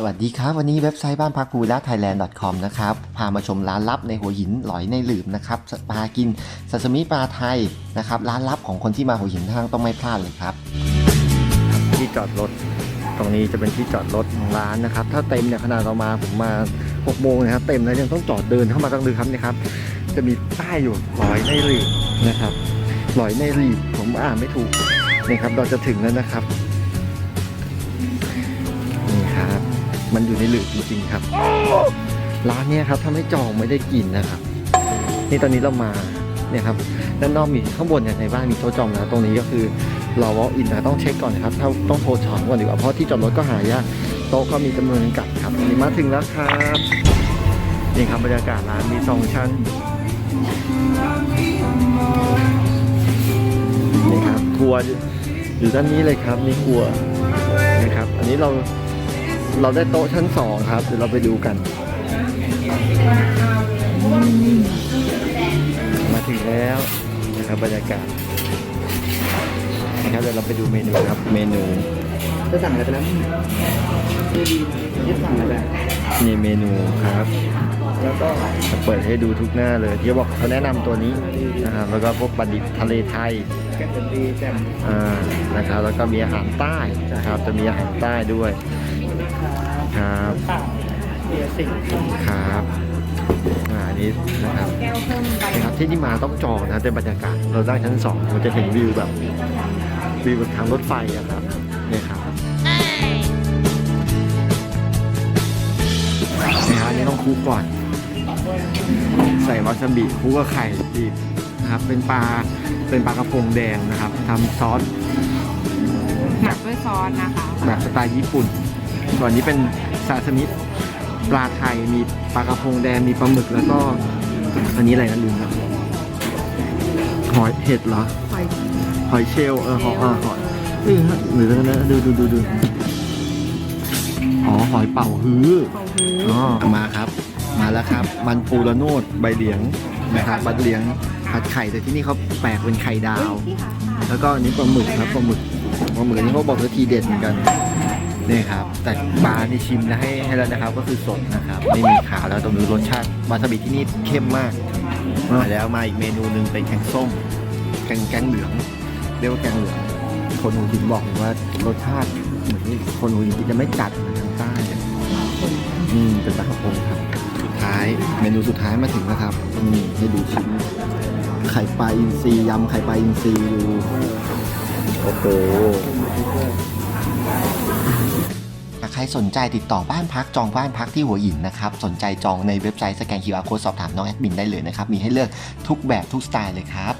สวัสดีครับ วันนี้เว็บไซต์บ้านพักภูและ thailand.com นะครับ พามาชมร้านลับในหัวหินหลอยในหลืมนะครับปลากินซาซิมิปลาไทยนะครับ ร้านลับของคนที่มาหัวหินทางต้องไม่พลาดเลยครับ ที่จอดรถ ตรงนี้จะเป็นที่จอดรถของร้านนะครับ ถ้าเต็มเนี่ยขนาดเรามาผมมา6โมงนะครับ เต็มแล้วยังต้องจอดเดินเข้ามาต้องดูครับนะครับ จะมีป้ายอยู่หลอยในหลืมนะครับหลอยในหลืมผมอ่านไม่ถูกนะครับเราจะถึงแล้วนะครับ มันอยู่ในหลืบจริงๆครับ ร้านเนี้ยครับถ้าไม่จองไม่ได้กินนะครับ นี่ตอนนี้เรามาเนี่ยครับด้านนอกมีข้างบนเนี่ยในบ้านมีโต๊ะจองแล้วตรงนี้ก็คือเราวอล์กอินนะต้องเช็คก่อนนะครับ ถ้าต้องโทรจองก่อนดีกว่าเพราะที่จอดรถก็หายากโต๊ะก็มีจำนวนจำกัดครับนนี้มาถึงแล้วครับนี่ครับบรรยากาศร้านมีสองชั้นนี่ครับครัวอยู่ด้านนี้เลยครับนี่ครัวนะครับ อันนี้เรา เราได้โต๊ะชั้นสองครับ เดี๋ยวเราไปดูกัน มาถึงแล้วนะครับบรรยากาศนะครับเดี๋ยวเราไปดูเมนูครับเมนูจะสั่งอะไรไปแล้วดีดีที่สั่งอะไรไปนี่เมนูครับ แล้วก็จะเปิดให้ดูทุกหน้าเลยที่บอกเขาแนะนำตัวนี้นะครับแล้วก็พวกบัณฑิตทะเลไทย แกงดีแจ่มอ่านะครับแล้วก็มีอาหารใต้นะครับจะมีอาหารใต้ด้วย ครับข้าวเบียร์สิ่งครับอ่าอันนี้นะครับนะครับที่นี่มาต้องจองนะเป็นบรรยากาศเราได้ชั้นสองมันจะเห็นวิวแบบวิวแบบทางรถไฟอะครับเนี่ยครับนี่ฮะอันนี้ต้องคลุกก่อน ใส่วาซาบิคลุกกับไข่ดิบนะครับ เป็นปลาเป็นปลากระพงแดงนะครับทำซอสหมักด้วยซอสนะคะ แบบสไตล์ญี่ปุ่น ส่วนนี้เป็น ซาซิมิปลาไทยมีปลากระพงแดงมีปลาหมึกแล้วก็อันนี้อะไรนะลืมครับหอยเห็ดเหรอ หอยหอยเชลลเออหอยเออหอยเออหรือนะดูดูดูดูอ๋อหอยเป่าฮื้อองฮื้ออ๋อมาครับ มาแล้วครับ มันปูระโนดใบเหลียงนะครับใบเหลียงผัดไข่แต่ที่นี่เขาแปลกเป็นไข่ดาว แล้วก็อันนี้ปลาหมึกครับปลาหมึกปลาหมึกอันนี้เขาบอกว่าทีเด็ดเหมือนกัน นี่ครับ แต่ปลาที่ชิมแล้วให้ให้แล้วนะครับ ก็คือสดนะครับ ไม่มีขาแล้วตรงนี้รสชาติวาซาบิที่นี่เข้มมากมาแล้วมาอีกเมนูหนึ่งเป็นแกงส้มแกงแกงเหลือง เรียกว่าแกงเหลือง คนหูหินบอกเลยว่ารสชาติเหมือนที่คนหูหินจะไม่จัดเหมือนทางใต้อืมเป็นปลากระพงครับสุดท้ายเมนูสุดท้ายมาถึงนะครับนี่ให้ดูชิ้นไข่ปลาอินทรียำไข่ปลาอินทรีดูโอ้โห ใครสนใจติดต่อบ้านพักจองบ้านพักที่หัวหินนะครับ สนใจจองในเว็บไซต์สแกน QR Code สอบถามน้องแอดมินได้เลยนะครับ มีให้เลือกทุกแบบทุกสไตล์เลยครับ